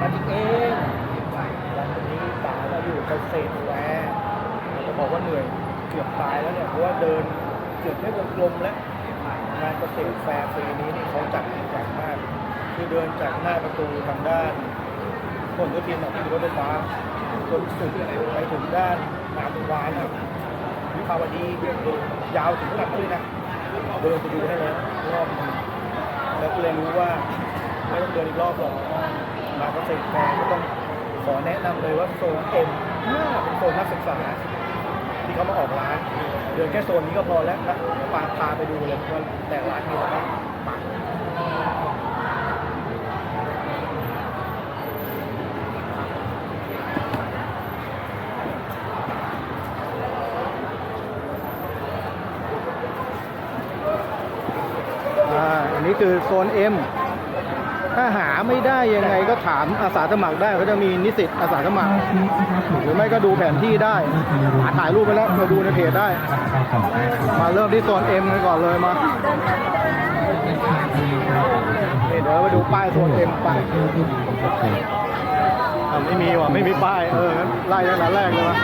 มาจิกเองวันนี้ป๋าก็อยู่เกษตรแวร์จะบอกว่าเหนื่อยเกือบตายแล้วเนี่ยเพราะว่าเดินเกือบไม่วงกลมแล้วงานเกษตรแฟร์ปีนี้นี่เขาจัดยิ่งใหญ่มากคือเดินจากหน้าประตูทางด้านผลก็ทีนออกที่รถไฟฟ้าจนสุดไปถึงด้านงามวงวานนะวิภาวดียาวถึงขนาดนั้นเลยนะเดินไปดูให้แล้วรอบนึงแล้วก็เลยรู้ว่าไม่ต้องเดินอีกรอบหรอกาเกษตรแฟร์ก็ต้องขอแนะนำเลยว่าโซนเอ็มเป็นโซนนักศึกษา ที่เขามาออกร้าน เดินแค่โซนนี้ก็พอแล้วนะปาพาไปดูเลยว่าแต่ร้านมีอะไรบ้างอ่าอันนี้คือโซน M ถ้าหาไม่ได้ยังไงก็ถามอาสาสมัครได้เขาจะมีนิสิตอาสาสมัคร หรือไม่ก็ดูแผนที่ได้หาถ่ายรูปไปแล้วมาดูในเพจได้ มาเริ่มที่โซน M กันก่อนเลยมาเดี๋ยวมาดูป้ายโซน M ไปอะไม่มีว่ะไม่มีป้ายเออไล่ตั้งแต่แรกเลยมา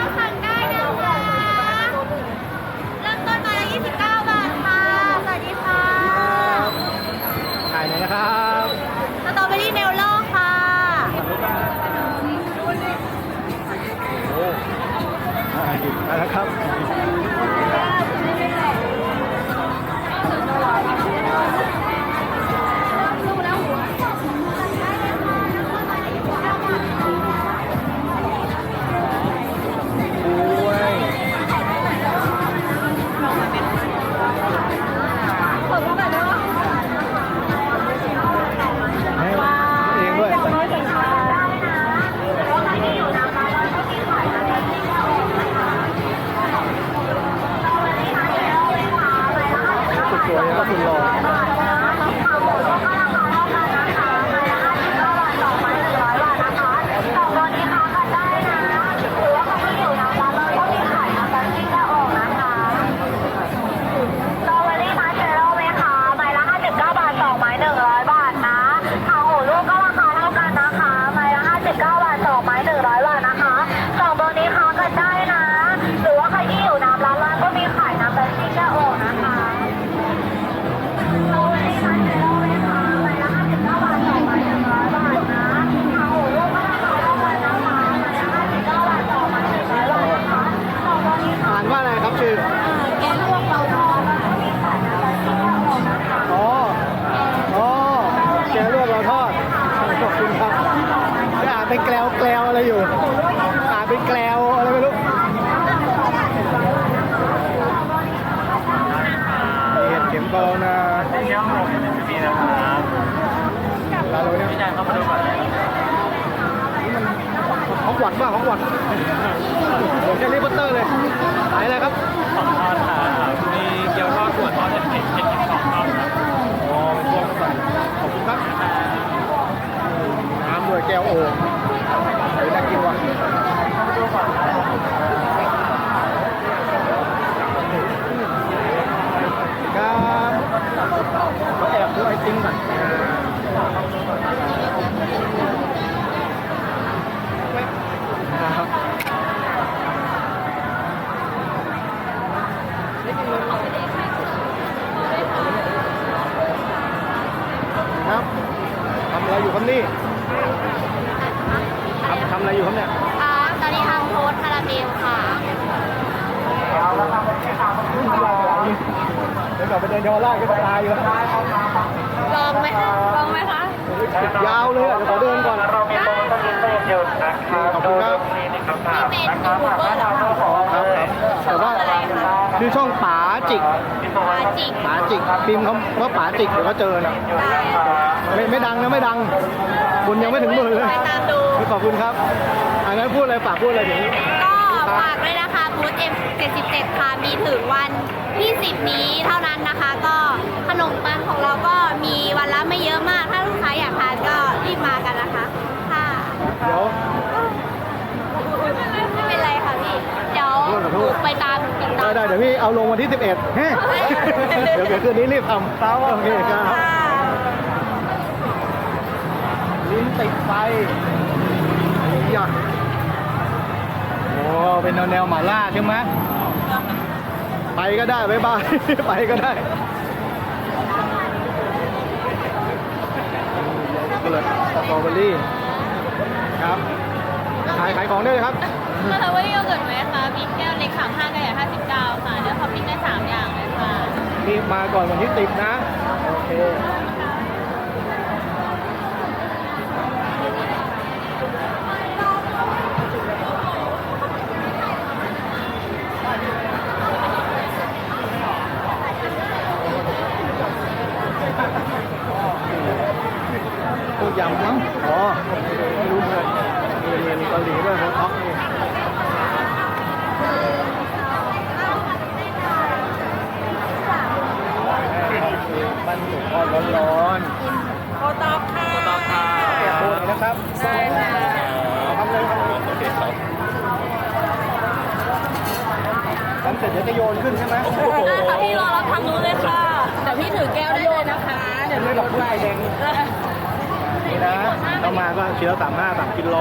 ฮอกวอตส์ป่ะฮอกวอตส์ผมแค่รีปอตเตอร์เลยขายอะไรครับสองทอดค่ะมีเกี๊ยวทอดส่วนทอดเผ็ดเผ็ดเผ็ดสองทอดครับอ๋อพวงใส่ขอบคุณครับน้ำด้วยแก้วโอ่งเดี๋ยวน่ากินว่ะครับเขาแอบดูไอติมก่อนครับครับทำอะไรอยู่ ครับนี่ทำทำอะไรอยู่ครับเนี่ยอ่าตอนนี้ทำโทสต์คาราเมลค่ะเดี๋ยวกลับไปเดินเยาวราชก็จะตายอยู่แล้วลองไหมคะลองไหมคะยาวเลยอะเดี๋ยวขอเดินก่อน เรามีโปรโมชั่นพิเศษอยู่นะครับขอบคุณครับมีในคำถามนะครับสามารถทำเพื่อขอครับเลยครับแต่ว่าคือช่องป๋าจิกมีโปรโมปลาชั่นจิก ป๋าจิกพิมพ์เขาว่าป๋าจิกเดี๋ยวก็เจอนะอยู่นะครับ ไม่ไม่ดังนะไม่ดัง คุณยังไม่ถึงหมื่นเลย ไปตามดู ขอบคุณครับอันนั้นพูดอะไรฝากพูดอะไรถึง ก็ฝากด้วยนะคะบูธ M77 ค่ะมีถึงวันที่10นี้เท่านั้นนะคะ ก็ขนมปังของเราก็มีวันละไม่เยอะมาก ถ้าลูกค้าอยากทานก็รีบมากันนะคะ ค่ะเดี๋ยว ไม่เป็นไรค่ะพี่ เดี๋ยวขอโทษไปตามติดตาได้มได้เดี๋ยวพี่เอาลงวันที่ 11เฮ้เดี๋ยวเดี๋ยวคืนนี้รีบทำโอเคครับ ค่ะ ติดไฟอยากโอ้เป็นแนวแนวหมาล่าใช่ไหมไปก็ได้บ๊ายบายไปก็ได้เปิดสตรอเบอรี่ครับขายขายของได้เลยครับมาทำว่าโยเกิร์ตไหมคะมีแก้วเล็กสามห้ากับใหญ่ห้าสิบเก้าค่ะเลือกท็อปปิ้งได้สามอย่างเลยค่ะนี่มาก่อนวันที่ติดนะ โอเค ยำมั้งอ๋อไม่รู้เลยเรียนเกาหลีด้วยโฮท็อกนี่มันหมูทอดร้อนโอตอบค่ะต่อค่ะๆแอบโบนนะครับใช่ค่ะทำเลยทำเลยโอเคครับทำเสร็จเดี๋ยวจะโยนขึ้นใช่ไหมได้ค่ะพี่รอรับทางนู้นเลยค่ะเดี๋ยวพี่ถือแก้วได้เลยนะคะ เดี๋ยวไม่ดอกไม้แดง มาก็เชื้อสามห้าสามกิโล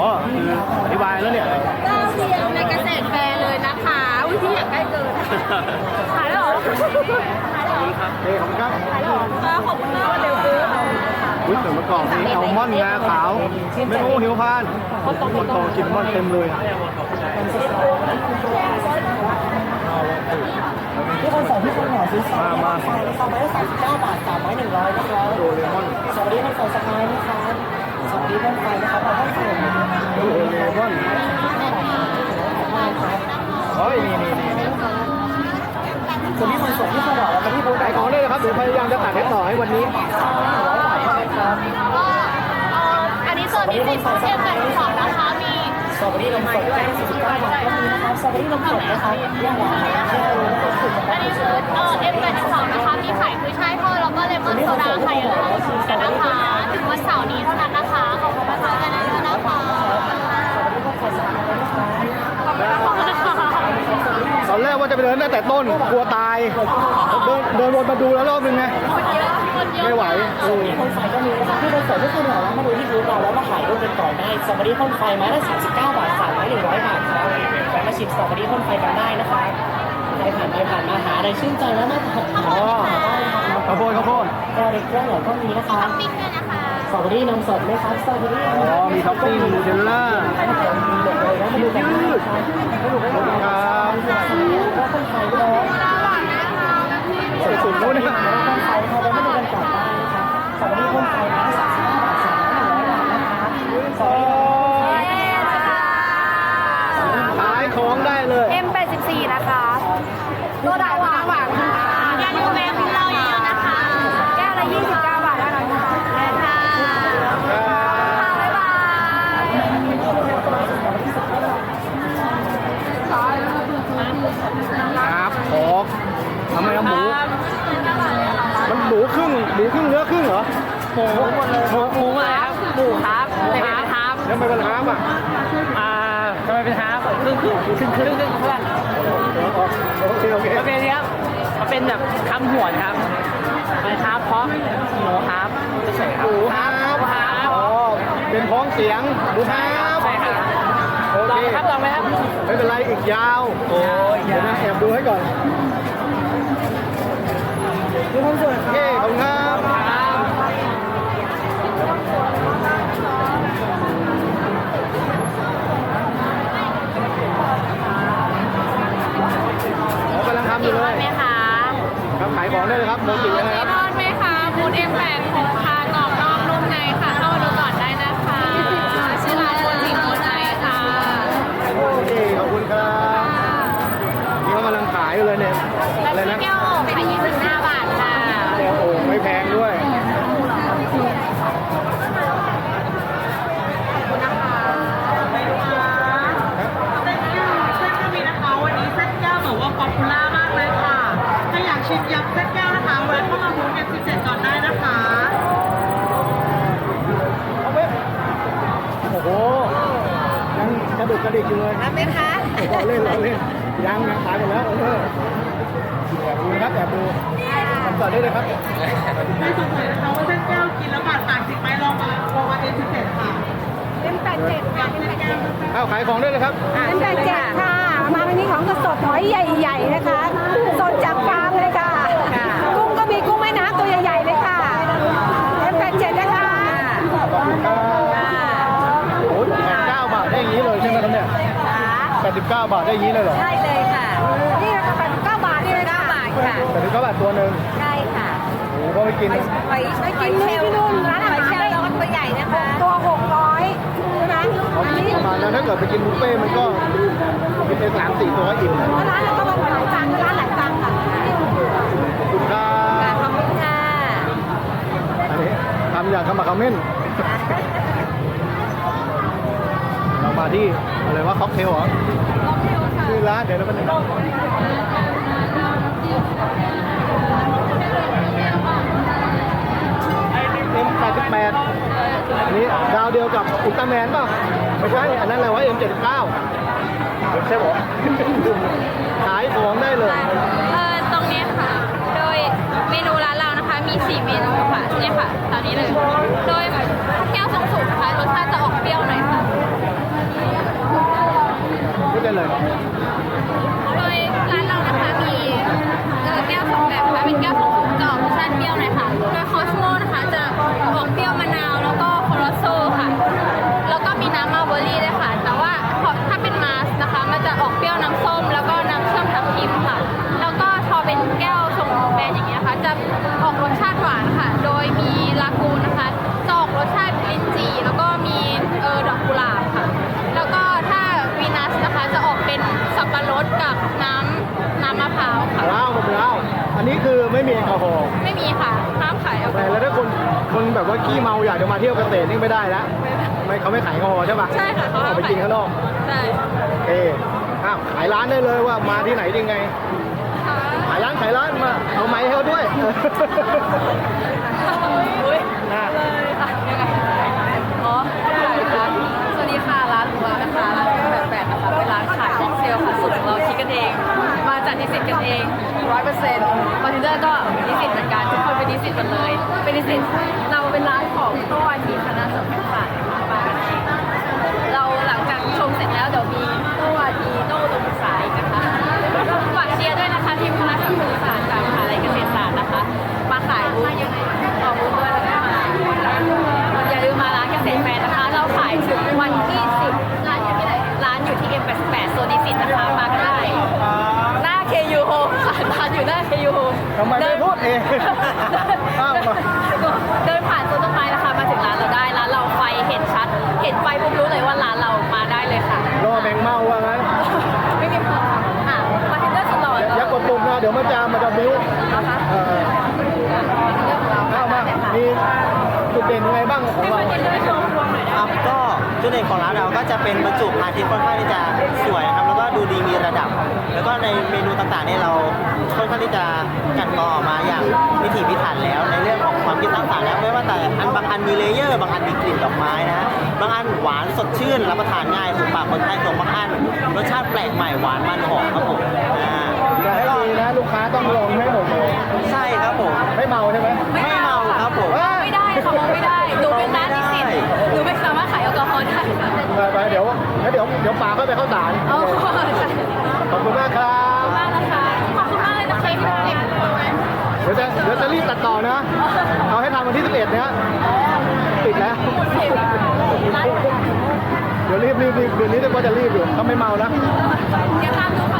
อ๋อคืออธิบายแล้วเนี่ยเจ้าเดียวในเกษตรแฟร์เลยนะคะอุ้ยพี่อยากใกล้เกินขายแล้วเหรอขายแล้วเหรอเฮ้ยขอบคุณครับขายแล้วเหรออ่าขอบคุณมากเดี๋ยวซื้ออุ้ยส่วนประกอบนี้อัลมอนด์งาขาวเมนูหิวพานคนโตกินมอนด์เต็มเลย ซื้อสองมามาสองไม้ละสามสิบเก้าบาทสามไม้หนึ่งร้อยนะคะโดเรมอนสวัสดีคนสองสกายนะคะสวัสดีคนไฟนะคะขอบคุณค่ะโดเรมอนเฮ้ยนี่นี่นี่นี่ส่วนที่คนสองที่คนหน่อแล้วก็ที่ขายของได้เลยครับเดี๋ยวพยายามจะตัดให้ต่อให้วันนี้อันนี้ส่วนที่สิบเทียบสองนะคะมีสวัสดีนมสดแก้วสี่สิบเก้าบาทก็มีนะคะสวัสดีนมสดนะคะเรื่องหวา อันนี้คือเออ M82 นะคะ มีขายกุ้ยช่ายทอดแล้วก็เลมอนโซดาค่ะอย่าลืมมาชิมกันนะคะ ถึงวันเสาร์นี้เท่านั้นนะคะ ขอบคุณนะคะกันด้วยนะคะขอบคุณนะคะขอบคุณนะคะตอนแรกว่าจะไปเดินตั้งแต่ต้นกลัวตาย เดินเดินวนมาดูแล้วรอบนึงไงคนเยอะคนเยอะไม่ไหวเออคนไฟก็มีนะคะที่คนสองที่คนหน่อแล้วมาดูที่บูธเราแล้วมาถ่ายรูปกันก่อนได้สวัสดีคนไฟไม้ละสามสิบเก้าบาทสามไม้หนึ่งร้อยบาทครับมาชิมสวัสดีคนไฟกันได้นะคะใคร ผ่านไปผ่านมาหาอะไรชื่นใจแล้วมาถ่ายอ๋อข้าวโพดข้าวโพดแก้วเล็กเครื่องใหญ่ก็มีนะคะปิ๊กด้วยนะคะสตรอเบอรี่นมสดไหมครับสตรอเบอรี่อ๋อมีท็อปปิ้งนูเทลล่ามีเด็กเลยแล้วมาดูกันยืดให้ดูกันครับแล้วคนไทยด้วยใส่ถุงนู้นนะคนไทยเขาจะมาดูกันก่อนได้นะคะสตรอเบอรี่คนไทยนะสามสิบห้าบาทสามร้อยบาทนะคะสตรอเบอรี่ ขายของได้เลย M84 นะคะโซดาหวานหวานค่ะอย่าลืมแวะกินเราเยอะๆนะคะ แก้วละ29 บาทแล้วนะคะได้ค่ะบ๊ายบาย ครับขอทำไมเอาหมู มันหมูครึ่ง หมูครึ่งเนื้อครึ่งเหรอหมูหมดเลยหมูหมูอะไรครับหมูครับฮาร์ฟฮาร์ฟแล้วมันเป็นฮาร์ฟอะอ่าทำไมเป็นฮาร์ฟครึ่งครึ่งครึ่งครึ่งครึ่งเพื่อนโอเคโอเคมันเป็นเนี้ยมันเป็นแบบคำหวนครับมันฮาร์ฟเพราะหมูฮาร์ฟเฉยๆครับหมูฮาร์ฟหมูฮาร์ฟอ๋อเป็นพ้องเสียงหมูฮาร์ฟใช่ครับโอลองเคไหมครับลองไหมครับไม่เป็นไรอีกยาวโอ้ยเดี๋ยวนะแอบดูให้ก่อนมีคนสวยโอเคขอบคุณครับายของได้เลยครับโมจิยังไงครับ กระดิกอยู่เลยรับไหมคะบอกเล่นเราเล่นยังยังตายหมดแล้วเออแอบดูะครับแอบดูคำตอบได้เลยครับไม่สงสัยนะคะว่าเส้นแก้วกินแล้วบาดปากจริงไหมลองมาลองมาเอ็นสิบเจ็ดค่ะเอ็นแปดเจ็ดค่ะเอ็นแปดเจ็ดเอาขายของได้เลยครับเอ็นแปดเจ็ดค่ะ มาวันนี้ของสดหอยใหญ่ ๆ นะคะ บเก้าบาทได้อย่างนี้เลยเหรอใช่เลยค่ะ นี่ราคาแปดสิบเก้าบาทนี่เลยค่ะ9บาทค่ะแปดสิบเก้าบาทตัวหนึ่งใช่ค่ะโอ้โหก็ไปกิน หอยหอยเชลล์พี่นุ่นร้านอาหหาอยรเชลล์เราก็ตัวใหญ่นะคะตัวหกร้อยใช่ไหมเอาอันนี้ประมาณนั้นถ้าเกิดไปกินบุฟเฟ่ต์มันก็กินไปสามสี่ตัวก็อิ่มนะร้านเราก็มาหลายตังค์ร้านหลายตังค์ค่ะขอบคุณครับขอบคุณค่ะ อันนี้ทำอย่างขมักเขม้นเรา มาที่อะไรว่าค็อกเทลเหรอชื่อร้านเดี๋ยวเราไปดูเอ็มแปดสิบแปดอันนี้ดาวเดียวกับอุลตร้าแมนป่ะไม่ใช่อันนั้นอะไรวะเอ็มเจ็ดสิบเก้าใช่ปะขายของได้เลยเออตรงนี้ค่ะ โดยเมนูร้านเรานะคะ มี 4 เมนูค่ะเนี่ยค่ะตอนนี้เลย โดยแก้วทรงสูงนะคะรสชาติจะออกเปรี้ยวหน่อยค่ะ ได้เลยโดยร้านเรานะคะมีแก้วสองแบบนะคะเป็นแก้วทรงสูงจออกรสชาติเปรี้ยวหน่อยค่ะโดยคอสโมนะคะจะออกเปรี้ยวมะนาวแล้วก็โคโรโซค่ะ แล้วก็มีน้ำมาเบอร์รี่ด้วยค่ะ แต่ว่าถ้าเป็นมาสนะคะ มันจะออกเปรี้ยวน้ำส้ม แล้วก็น้ำเชื่อมทับทิมค่ะ แล้วก็พอเป็นแก้วทรงแบนอย่างเงี้ยค่ะจะ แอลกอฮอล์ไม่มีค่ะห้ามขายแอลกอแต่ฮอล์แล้วถ้าคนคนแบบว่าขี้เมาอยากจะมาเที่ยวเกษตรนี่ไม่ได้แล้วไม่เขาไม่ขายแอลกอฮอล์ใช่ปะใช่ค่ะเขาเอาห้ามไปขากิยนข้างนอกใช่เอออ้าวขายร้านได้เลยว่ามาที่ไหนยังไงค่ะขายร้านขายร้านมาเอาไม้ให้เขาด้วยอุ้ยอะเลย นิสิตกันเองร้อยเปอร์เซ็นต์บาทิเดอร์ก็นิสิตเหมือนกันทุกคนเป็นนิสิตหมดเลย เป็นนิสิตเราเป็นร้านของต้อย ทำไมไม่พูดเองอ้าวมาเดินผ่านต้นไม้นะคะมาถึงร้านเราได้ร้านเราไฟเห็นชัด เห็นไฟปุ๊บรู้เลยว่าร้านเรามาได้เลยค่ะรอแมงเมาว่างั้นไม่มีค่ะอะมาทินเดอร์สุดหล่ออย่ากดปุ่มนะเดี๋ยวมันจะมาจะบิ้วนะคะเออเรื่องของเราเอามาค่ะมีจุดเด่นยังไงบ้างของเราทินเดอร์โชว์พวงหน่อยได้ครับก็ จุดเด่นของร้านเราก็จะเป็นบรรจุพาที่ค่อนข้างที่จะสวยนะครับแล้วก็ดูดีมีระดับ แล้วก็ในเมนูต่างๆเนี่ยเราค่อนข้างที่จะกลันกรองออกมาอย่างวิถีพิถันแล้วในเรื่องของความคิดสร้างสรรค์แล้วไม่ว่าแต่อันบางอันมีเลเยอร์บางอันมีกลิ่นดอกไม้นะฮะบางอันหวานสดชื่นรับประทานง่ายถูกปากคนไทยตรงบางอันรสชาติแปลกใหม่หวานมันหอมครับผมอ่าแต่ให้ดีนะ ลูกค้าต้องลองให้หมดเลยใช่ครับผม ไม่เมาใช่ไหมไม่ ดี๋ยวเดี๋ยวป่าก็ไปเข้าสารเอาใช่ขอบคุณมากครับมากนะคะขอบคุณมากเลยนะคะที่ติดเดี๋ยวจะเดี๋ยวจะรีบตัดต่อนะ เอาให้ทันวันที่11เนี้ยปิดแล้วเดี๋ยวรีบรีบรีบเดี๋ยวนี้เดี๋ยวก็จะรีบอยู่ถ้าไม่เมานะเดี๋ยวตามดู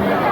Yeah.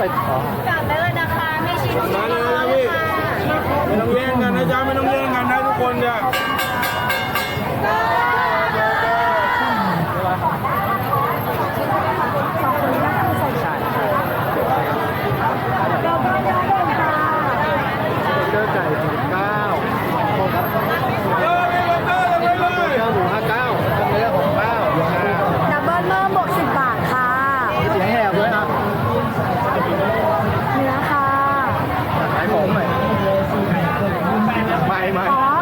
กิน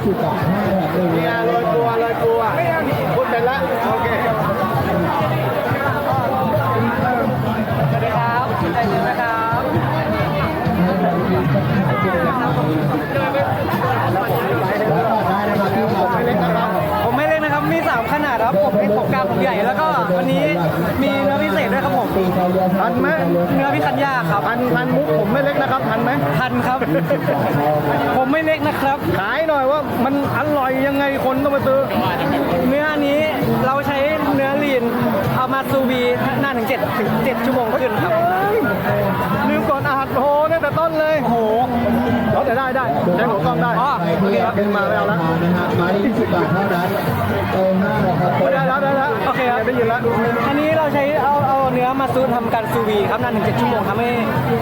เนี่ยลอยตัวลอยตัวพูดเป็นแล้วโอเคสวัสดีครับใจเย็นนะครับไม่เล็กนะครับผมไม่เล่นนะครับ มีสามขนาดครับ ผมเป็นผมกลางผมใหญ่แล้วก็ วันนี้มีเนื้อพิเศษด้วยครับผมทันไหมเนื้อพิคันย่าครับทันทันมุกผมไม่เล็กนะครับทันไหมทันครับ ผมไม่เล็กนะครับ ขายหน่อยว่ามันอร่อยยังไงคนต้องมาซื้อเนื้อนี้เราใช้เนื้อลีนเอามาซูวีนานถึง7ถึง7ชั่วโมงขึ้นครับลืมก่อนอาหารโหตั้งแต่ต้นเลยโหเราแต่ได้ได้ใช้หัวกล้องได้อ๋อโอเคครับดึงมาแล้วแล้วได้แล้วได้แล้วโอเคครับได้ยินแล้วอันนี้เราใช้เอาเอาเนื้อมาซูทำการซูวีครับนานถึง7ชั่วโมงทำให้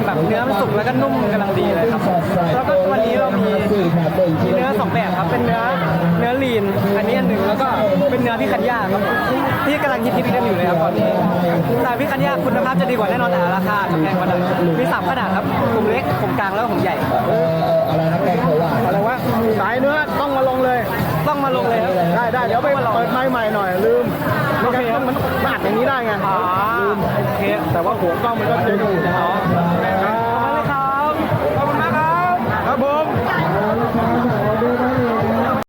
แบบเนื้อมันสุกแล้วก็นุ่มกำลังดีเลยครับแล้วก็วันนี้เรามีมีเนื้อสองแบบครับเป็นเนื้อเนื้อลีนอันนี้อันหนึ่งแล้วก็เป็นเนื้อพี่คันย่าครับผมที่กำลังฮิตๆกันอยู่เลยครับตอนนี้แต่พี่คันย่าคุณภาพจะดีกว่าแน่นอนแต่ราคาจะแพงกว่าหน่อยมีสามขนาดครับผมเล็กผมกลางแล้วก็ผมใหญ่อะไรวะสายเนื้อต้องมาลงเลย ต้องมาลงเลยครับได้ได้เดี๋ยวไปเปิดไม้ใหม่หน่อยลืม โอเคครับมันมันอัดอย่างนี้ได้ไงแต่ว่าหัวกล้องมันก็จะดูอ๋อขอบคุณครับขอบคุณมากครับครับผม